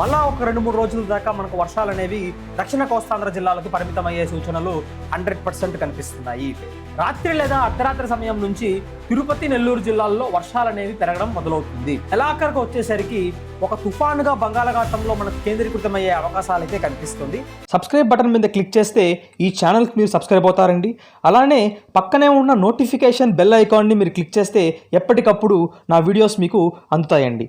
మళ్ళా ఒక రెండు మూడు రోజుల దాకా మనకు వర్షాలు అనేవి దక్షిణ కోస్తాంధ్ర జిల్లాలకు పరిమితమయ్యే సూచనలు హండ్రెడ్ పర్సెంట్ కనిపిస్తున్నాయి. రాత్రి లేదా అర్ధరాత్రి సమయం నుంచి తిరుపతి నెల్లూరు జిల్లాల్లో వర్షాలు అనేవి పెరగడం మొదలవుతుంది. ఎలాఖరుకు వచ్చేసరికి ఒక తుఫానుగా బంగాళాఖాతంలో మనకు కేంద్రీకృతమయ్యే అవకాశాలు అయితే కనిపిస్తుంది. సబ్స్క్రైబ్ బటన్ మీద క్లిక్ చేస్తే ఈ ఛానల్కి మీరు సబ్స్క్రైబ్ అవుతారండి. అలానే పక్కనే ఉన్న నోటిఫికేషన్ బెల్ ఐకాన్ని మీరు క్లిక్ చేస్తే ఎప్పటికప్పుడు నా వీడియోస్ మీకు అందుతాయండి.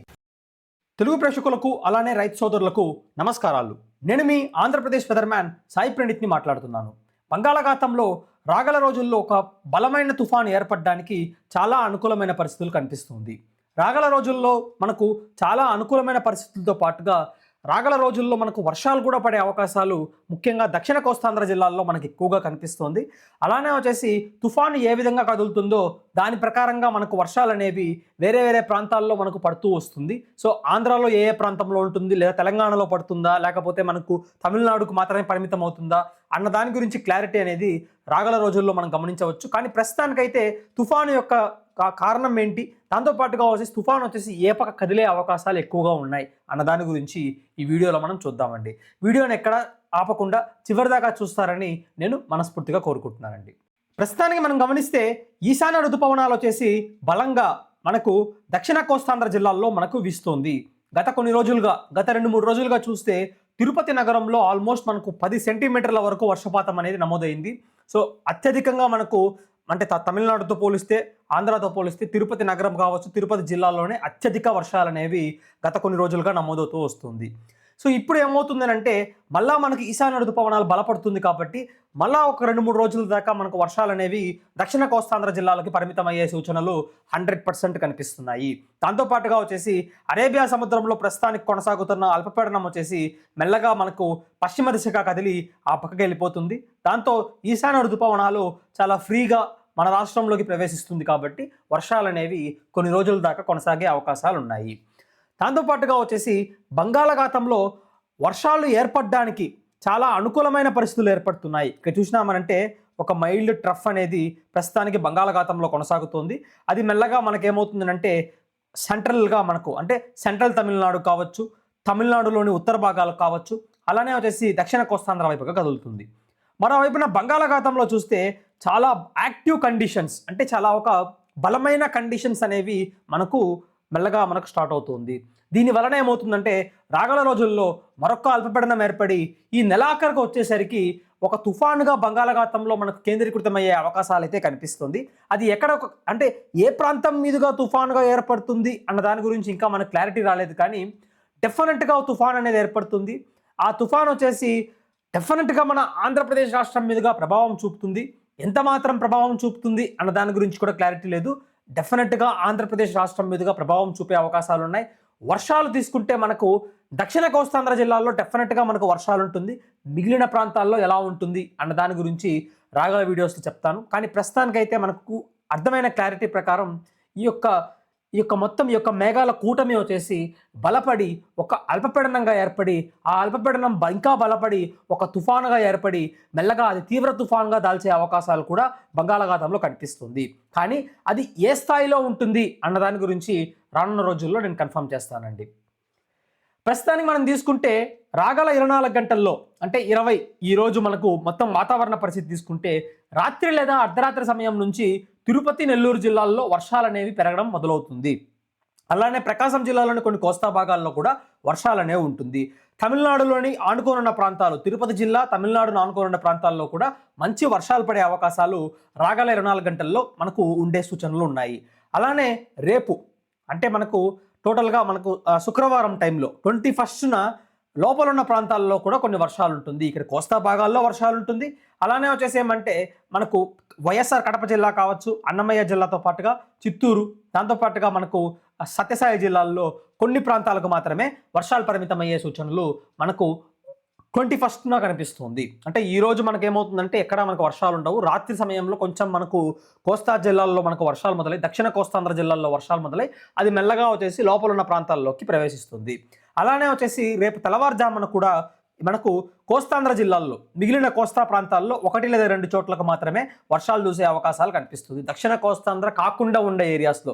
తెలుగు ప్రేక్షకులకు అలానే రైతు సోదరులకు నమస్కారాలు. నేను మీ ఆంధ్రప్రదేశ్ వెదర్మ్యాన్ సాయి ప్రణీత్ని మాట్లాడుతున్నాను. బంగాళాఖాతంలో రాగల రోజుల్లో ఒక బలమైన తుఫాను ఏర్పడడానికి చాలా అనుకూలమైన పరిస్థితులు కనిపిస్తుంది. రాగల రోజుల్లో మనకు చాలా అనుకూలమైన పరిస్థితులతో పాటుగా రాగల రోజుల్లో మనకు వర్షాలు కూడా పడే అవకాశాలు ముఖ్యంగా దక్షిణ కోస్తాంధ్ర జిల్లాల్లో మనకు ఎక్కువగా కనిపిస్తోంది. అలానే వచ్చేసి తుఫాను ఏ విధంగా కదులుతుందో దాని ప్రకారంగా మనకు వర్షాలు అనేవి వేరే వేరే ప్రాంతాల్లో మనకు పడుతూ వస్తుంది. సో ఆంధ్రాలో ఏ ఏ ప్రాంతంలో ఉంటుంది? లేదా తెలంగాణలో పడుతుందా? లేకపోతే మనకు తమిళనాడుకు మాత్రమే పరిమితం అవుతుందా అన్న దాని గురించి క్లారిటీ అనేది రాగల రోజుల్లో మనం గమనించవచ్చు. కానీ ప్రస్తుతానికైతే తుఫాను యొక్క కా- కారణం ఏంటి? దాంతోపాటుగా వచ్చేసి తుఫాను వచ్చేసి ఏ పక్క కదిలే అవకాశాలు ఎక్కువగా ఉన్నాయి అన్న దాని గురించి ఈ వీడియోలో మనం చూద్దామండి. వీడియోని ఎక్కడ ఆపకుండా చివరిదాకా చూస్తారని నేను మనస్ఫూర్తిగా కోరుకుంటున్నానండి. ప్రస్తుతానికి మనం గమనిస్తే ఈశాన్య ఋతుపవనాలు వచ్చేసి బలంగా మనకు దక్షిణ కోస్తాంధ్ర జిల్లాల్లో మనకు వీస్తోంది. గత కొన్ని రోజులుగా గత రెండు మూడు రోజులుగా చూస్తే తిరుపతి నగరంలో ఆల్మోస్ట్ మనకు పది సెంటీమీటర్ల వరకు వర్షపాతం అనేది నమోదైంది. సో అత్యధికంగా మనకు అంటే త- తమిళనాడుతో పోలిస్తే ఆంధ్రాతో పోలిస్తే తిరుపతి నగరం కావచ్చు తిరుపతి జిల్లాలోనే అత్యధిక వర్షాలు అనేవి గత కొన్ని రోజులుగా నమోదవుతూ వస్తుంది. సో ఇప్పుడు ఏమవుతుందని అంటే మళ్ళా మనకి ఈశాన్య ఋతుపవనాలు బలపడుతుంది కాబట్టి మళ్ళా ఒక రెండు మూడు రోజుల దాకా మనకు వర్షాలు అనేవి దక్షిణ కోస్తాంధ్ర జిల్లాలకి పరిమితం అయ్యే సూచనలు హండ్రెడ్ పర్సెంట్ కనిపిస్తున్నాయి. దాంతోపాటుగా వచ్చేసి అరేబియా సముద్రంలో ప్రస్తుతానికి కొనసాగుతున్న అల్పపీడనం వచ్చేసి మెల్లగా మనకు పశ్చిమ దిశగా కదిలి ఆ పక్కకి వెళ్ళిపోతుంది. దాంతో ఈశాన్య ఋతుపవనాలు చాలా ఫ్రీగా మన రాష్ట్రంలోకి ప్రవేశిస్తుంది కాబట్టి వర్షాలు అనేవి కొన్ని రోజుల దాకా కొనసాగే అవకాశాలు ఉన్నాయి దాంతోపాటుగా వచ్చేసి బంగాళాఖాతంలో వర్షాలు ఏర్పడడానికి చాలా అనుకూలమైన పరిస్థితులు ఏర్పడుతున్నాయి. ఇక్కడ చూసినామనంటే ఒక మైల్డ్ ట్రఫ్ అనేది ప్రస్తుతానికి బంగాళాఖాతంలో కొనసాగుతోంది. అది మెల్లగా మనకేమవుతుందంటే సెంట్రల్గా మనకు అంటే సెంట్రల్ తమిళనాడు కావచ్చు తమిళనాడులోని ఉత్తర భాగాలు కావచ్చు అలానే వచ్చేసి దక్షిణ కోస్తాంధ్ర వైపుగా కదులుతుంది. మరోవైపున బంగాళాఖాతంలో చూస్తే చాలా యాక్టివ్ కండిషన్స్ అంటే చాలా ఒక బలమైన కండిషన్స్ అనేవి మనకు మెల్లగా మనకు స్టార్ట్ అవుతుంది. దీని వలన ఏమవుతుందంటే రాగల రోజుల్లో మరొక అల్పపీడనం ఏర్పడి ఈ నెలాఖరుకు వచ్చేసరికి ఒక తుఫానుగా బంగాళాఖాతంలో మనకు కేంద్రీకృతమయ్యే అవకాశాలు అయితే కనిపిస్తుంది. అది ఎక్కడ ఒక అంటే ఏ ప్రాంతం మీదుగా తుఫానుగా ఏర్పడుతుంది అన్న దాని గురించి ఇంకా మనకు క్లారిటీ రాలేదు. కానీ డెఫినెట్గా తుఫాన్ అనేది ఏర్పడుతుంది. ఆ తుఫాన్ వచ్చేసి డెఫినెట్గా మన ఆంధ్రప్రదేశ్ రాష్ట్రం మీదుగా ప్రభావం చూపుతుంది. ఎంత మాత్రం ప్రభావం చూపుతుంది అన్న దాని గురించి కూడా క్లారిటీ లేదు. డెఫినెట్గా ఆంధ్రప్రదేశ్ రాష్ట్రం మీదుగా ప్రభావం చూపే అవకాశాలు ఉన్నాయి వర్షాలు తీసుకుంటే మనకు దక్షిణ కోస్తాంధ్ర జిల్లాల్లో డెఫినెట్గా మనకు వర్షాలు ఉంటుంది. మిగిలిన ప్రాంతాల్లో ఎలా ఉంటుంది అన్న దాని గురించి రాగల వీడియోస్లో చెప్తాను. కానీ ప్రస్తుతానికైతే మనకు అర్థమైన క్లారిటీ ప్రకారం ఈ యొక్క ఈ యొక్క మొత్తం ఈ యొక్క మేఘాల కూటమి వచ్చేసి బలపడి ఒక అల్పపీడనంగా ఏర్పడి ఆ అల్పపీడనం ఇంకా బలపడి ఒక తుఫానుగా ఏర్పడి మెల్లగా అది తీవ్ర తుఫానుగా దాల్చే అవకాశాలు కూడా బంగాళాఖాతంలో కనిపిస్తుంది. కానీ అది ఏ స్థాయిలో ఉంటుంది అన్న దాని గురించి రానున్న రోజుల్లో నేను కన్ఫర్మ్ చేస్తానండి. ప్రస్తుతానికి మనం తీసుకుంటే రాగల ఇరవై నాలుగు గంటల్లో అంటే ఇరవై ఈరోజు మనకు మొత్తం వాతావరణ పరిస్థితి తీసుకుంటే రాత్రి లేదా అర్ధరాత్రి సమయం నుంచి తిరుపతి నెల్లూరు జిల్లాల్లో వర్షాలు అనేవి పెరగడం మొదలవుతుంది. అలానే ప్రకాశం జిల్లాలోని కొన్ని కోస్తా భాగాల్లో కూడా వర్షాలనే ఉంటుంది. తమిళనాడులోని ఆనుకోనున్న ప్రాంతాలు తిరుపతి జిల్లా తమిళనాడును ఆనుకోనున్న ప్రాంతాల్లో కూడా మంచి వర్షాలు పడే అవకాశాలు రాగల ఇరవై నాలుగు గంటల్లో మనకు ఉండే సూచనలు ఉన్నాయి. అలానే రేపు అంటే మనకు టోటల్గా మనకు శుక్రవారం టైంలో ట్వంటీ ఫస్ట్న లోపల ఉన్న ప్రాంతాల్లో కూడా కొన్ని వర్షాలు ఉంటుంది ఇక్కడ కోస్తా భాగాల్లో వర్షాలు ఉంటుంది అలానే వచ్చేసి ఏమంటే మనకు వైఎస్ఆర్ కడప జిల్లా కావచ్చు అన్నమయ్య జిల్లాతో పాటుగా చిత్తూరు దాంతోపాటుగా మనకు సత్యసాయి జిల్లాల్లో కొన్ని ప్రాంతాలకు మాత్రమే వర్షాలు పరిమితమయ్యే సూచనలు మనకు ట్వంటీ ఫస్ట్న కనిపిస్తుంది. అంటే ఈ రోజు మనకు ఏమవుతుందంటే ఎక్కడ మనకు వర్షాలు ఉండవు రాత్రి సమయంలో కొంచెం మనకు కోస్తా జిల్లాల్లో మనకు వర్షాలు మొదలై దక్షిణ కోస్తాంధ్ర జిల్లాల్లో వర్షాలు మొదలై అది మెల్లగా వచ్చేసి లోపల ఉన్న ప్రాంతాల్లోకి ప్రవేశిస్తుంది. అలానే వచ్చేసి రేపు తెల్లవారుజామున కూడా మనకు కోస్తాంధ్ర జిల్లాల్లో మిగిలిన కోస్తా ప్రాంతాల్లో ఒకటి లేదా రెండు చోట్లకు మాత్రమే వర్షాలు చూసే అవకాశాలు కనిపిస్తుంది. దక్షిణ కోస్తాంధ్ర కాకుండా ఉండే ఏరియాస్లో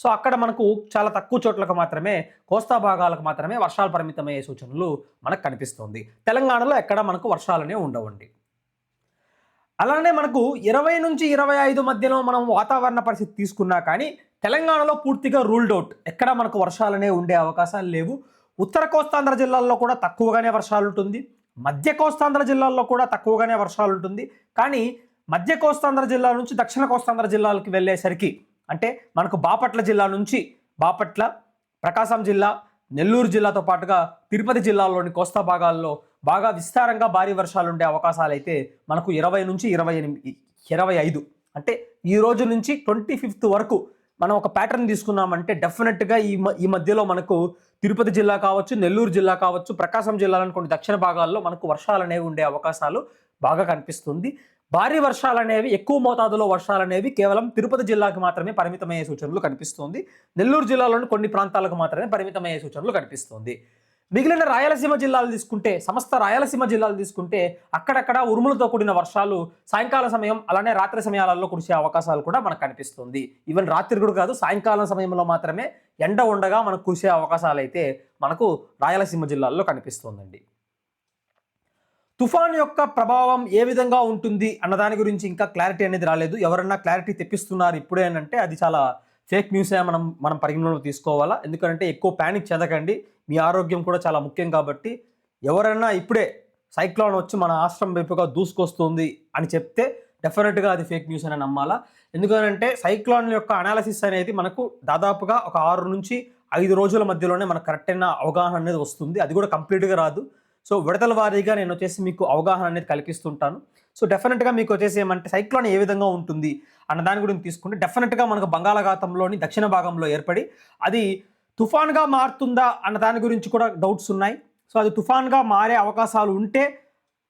సో అక్కడ మనకు చాలా తక్కువ చోట్లకు మాత్రమే కోస్తా భాగాలకు మాత్రమే వర్షాలు పరిమితమయ్యే సూచనలు మనకు కనిపిస్తుంది. తెలంగాణలో ఎక్కడ మనకు వర్షాలనే ఉండవండి. అలానే మనకు ఇరవై నుంచి ఇరవై ఐదు మధ్యలో మనం వాతావరణ పరిస్థితి తీసుకున్నా కానీ తెలంగాణలో పూర్తిగా రూల్డ్ అవుట్ ఎక్కడ మనకు వర్షాలనే ఉండే అవకాశాలు లేవు. ఉత్తర కోస్తాంధ్ర జిల్లాల్లో కూడా తక్కువగానే వర్షాలు ఉంటుంది. మధ్య కోస్తాంధ్ర జిల్లాల్లో కూడా తక్కువగానే వర్షాలు ఉంటుంది. కానీ మధ్య కోస్తాంధ్ర జిల్లా నుంచి దక్షిణ కోస్తాంధ్ర జిల్లాలకు వెళ్ళేసరికి అంటే మనకు బాపట్ల జిల్లా నుంచి బాపట్ల ప్రకాశం జిల్లా నెల్లూరు జిల్లాతో పాటుగా తిరుపతి జిల్లాలోని కోస్తా భాగాల్లో బాగా విస్తారంగా భారీ వర్షాలు ఉండే అవకాశాలు అయితే మనకు ఇరవై నుంచి ఇరవై ఎనిమిది ఇరవై ఐదు అంటే ఈ రోజు నుంచి ట్వంటీ ఫిఫ్త్ వరకు మనం ఒక ప్యాటర్న్ తీసుకున్నామంటే డెఫినెట్గా ఈ మ- ఈ మధ్యలో మనకు తిరుపతి జిల్లా కావచ్చు నెల్లూరు జిల్లా కావచ్చు ప్రకాశం జిల్లాలోని కొన్ని దక్షిణ భాగాల్లో మనకు వర్షాలు అనేవి ఉండే అవకాశాలు బాగా కనిపిస్తుంది. భారీ వర్షాలు అనేవి ఎక్కువ మోతాదులో వర్షాలు అనేవి కేవలం తిరుపతి జిల్లాకు మాత్రమే పరిమితమయ్యే సూచనలు కనిపిస్తుంది. నెల్లూరు జిల్లాలోని కొన్ని ప్రాంతాలకు మాత్రమే పరిమితమయ్యే సూచనలు కనిపిస్తుంది. మిగిలిన రాయలసీమ జిల్లాలు తీసుకుంటే సమస్త రాయలసీమ జిల్లాలు తీసుకుంటే అక్కడక్కడ ఉరుములతో కూడిన వర్షాలు సాయంకాల సమయం అలానే రాత్రి సమయాలలో కురిసే అవకాశాలు కూడా మనకు కనిపిస్తుంది. ఈవెన్ రాత్రి కూడా కాదు సాయంకాలం సమయంలో మాత్రమే ఎండ ఉండగా మనకు కురిసే అవకాశాలు అయితే మనకు రాయలసీమ జిల్లాల్లో కనిపిస్తుందండి. తుఫాన్ యొక్క ప్రభావం ఏ విధంగా ఉంటుంది అన్న దాని గురించి ఇంకా క్లారిటీ అనేది రాలేదు. ఎవరన్నా క్లారిటీ తెప్పిస్తున్నారు ఇప్పుడే అంటే అది చాలా ఫేక్ న్యూస్ మనం మనం పరిగణలోకి తీసుకోవాలా? ఎందుకంటే ఎక్కువ ప్యానిక్ చెందకండి. మీ ఆరోగ్యం కూడా చాలా ముఖ్యం కాబట్టి ఎవరైనా ఇప్పుడే సైక్లోన్ వచ్చి మన ఆశ్రమం వైపుగా దూసుకొస్తుంది అని చెప్తే డెఫినెట్గా అది ఫేక్ న్యూస్ అని నమ్మాలా. ఎందుకంటే సైక్లోన్ యొక్క అనాలిసిస్ అనేది మనకు దాదాపుగా ఒక ఆరు నుంచి ఐదు రోజుల మధ్యలోనే మనకు కరెక్ట్ అయిన అవగాహన అనేది వస్తుంది. అది కూడా కంప్లీట్గా రాదు. సో విడతల వారీగా నేను వచ్చేసి మీకు అవగాహన అనేది కల్పిస్తుంటాను. సో డెఫినెట్గా మీకు వచ్చేసి ఏమంటే సైక్లోన్ ఏ విధంగా ఉంటుంది? అన్న దాని గురించి తీసుకుంటే డెఫినెట్గా మనకు బంగాళాఖాతంలోని దక్షిణ భాగంలో ఏర్పడి అది తుఫాన్గా మారుతుందా అన్న దాని గురించి కూడా డౌట్స్ ఉన్నాయి. సో అది తుఫాన్గా మారే అవకాశాలు ఉంటే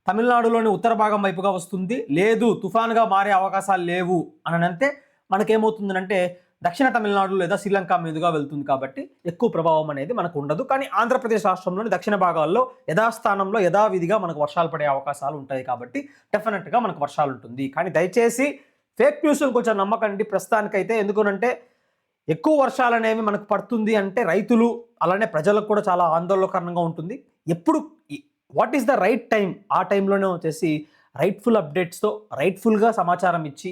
తమిళనాడులోని ఉత్తర భాగం వైపుగా వస్తుంది. లేదు తుఫాన్గా మారే అవకాశాలు లేవు అననంతే మనకేమవుతుందంటే దక్షిణ తమిళనాడు లేదా శ్రీలంక మీదుగా వెళ్తుంది కాబట్టి ఎక్కువ ప్రభావం అనేది మనకు ఉండదు. కానీ ఆంధ్రప్రదేశ్ రాష్ట్రంలోని దక్షిణ భాగాల్లో యథాస్థానంలో యథావిధిగా మనకు వర్షాలు పడే అవకాశాలు ఉంటాయి కాబట్టి డెఫినెట్గా మనకు వర్షాలు ఉంటుంది. కానీ దయచేసి ఫేక్ న్యూస్లు కొంచెం నమ్మకండి. ప్రస్తుతానికైతే ఎందుకనంటే ఎక్కువ వర్షాలు అనేవి మనకు పడుతుంది అంటే రైతులు అలానే ప్రజలకు కూడా చాలా ఆందోళనకరంగా ఉంటుంది. ఎప్పుడు what is the right time ఆ టైంలోనే వచ్చేసి రైట్ఫుల్ అప్డేట్స్తో రైట్ఫుల్గా సమాచారం ఇచ్చి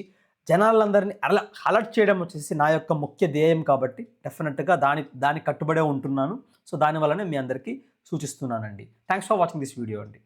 జనాలందరినీ అల అలర్ట్ చేయడం వచ్చేసి నా యొక్క ముఖ్య ధ్యేయం కాబట్టి డెఫినెట్గా దాని దానికి కట్టుబడే ఉంటున్నాను. సో దానివల్లనే మీ అందరికీ సూచిస్తున్నానండి. Thanks for watching this video అండి.